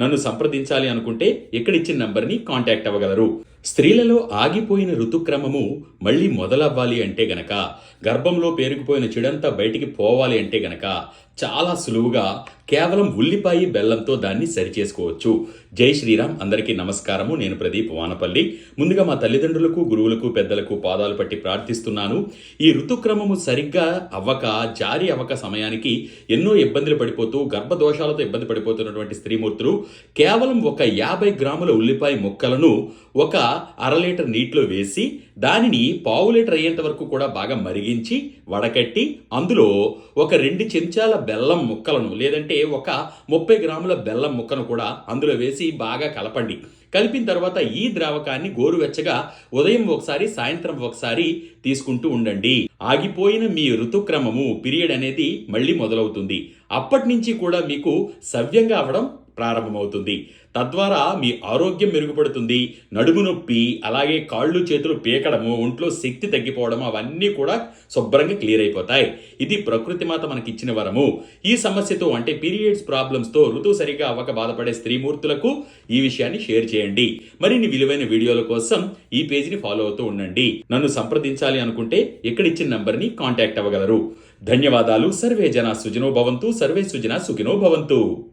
నన్ను సంప్రదించాలి అనుకుంటే ఇక్కడిచ్చిన నంబర్ని కాంటాక్ట్ అవ్వగలరు. స్త్రీలలో ఆగిపోయిన ఋతుక్రమము మళ్ళీ మొదలవ్వాలి అంటే గనక గర్భంలో పేరుకుపోయిన చెడంతా బయటికి పోవాలి అంటే గనక చాలా సులువుగా కేవలం ఉల్లిపాయ బెల్లంతో దాన్ని సరిచేసుకోవచ్చు. జై శ్రీరామ్ అందరికీ నమస్కారము. నేను ప్రదీప్ వానపల్లి. ముందుగా మా తల్లిదండ్రులకు గురువులకు పెద్దలకు పాదాలు పట్టి ప్రార్థిస్తున్నాను. ఈ ఋతుక్రమము సరిగ్గా అవ్వక జారి అవ్వక సమయానికి ఎన్నో ఇబ్బందులు పడిపోతూ గర్భదోషాలతో ఇబ్బంది పడిపోతున్నటువంటి స్త్రీమూర్తులు కేవలం ఒక యాభై గ్రాముల ఉల్లిపాయ ముక్కలను ఒక అర లీటర్ నీటిలో వేసి దానిని పావు లీటర్ అయ్యేంత వరకు కూడా బాగా మరిగించి వడకట్టి అందులో ఒక రెండు చెంచాల బెల్లం ముక్కలను లేదంటే ఒక ముప్పై గ్రాముల బెల్లం ముక్కను కూడా అందులో వేసి బాగా కలపండి. కలిపిన తర్వాత ఈ ద్రావకాన్ని గోరువెచ్చగా ఉదయం ఒకసారి సాయంత్రం ఒకసారి తీసుకుంటూ ఉండండి. ఆగిపోయిన మీ ఋతుక్రమము పీరియడ్ అనేది మళ్ళీ మొదలవుతుంది. అప్పటి నుంచి కూడా మీకు సవ్యంగా అవడం ప్రారంభమవుతుంది. తద్వారా మీ ఆరోగ్యం మెరుగుపడుతుంది. నడుము నొప్పి అలాగే కాళ్ళు చేతులు పీకడము ఒంట్లో శక్తి తగ్గిపోవడం అవన్నీ కూడా శుభ్రంగా క్లియర్ అయిపోతాయి. ఇది ప్రకృతి మాత మనకి ఇచ్చిన వరము. ఈ సమస్యతో అంటే పీరియడ్స్ ప్రాబ్లమ్స్తో ఋతువు సరిగా అవ్వక బాధపడే స్త్రీమూర్తులకు ఈ విషయాన్ని షేర్ చేయండి. మరిన్ని విలువైన వీడియోల కోసం ఈ పేజీని ఫాలో అవుతూ ఉండండి. నన్ను సంప్రదించాలి అనుకుంటే ఇక్కడిచ్చిన నంబర్ని కాంటాక్ట్ అవ్వగలరు. ధన్యవాదాలు. సర్వే జన సుజనో భవంతు. సర్వే సుజన సుఖినో భవంతు.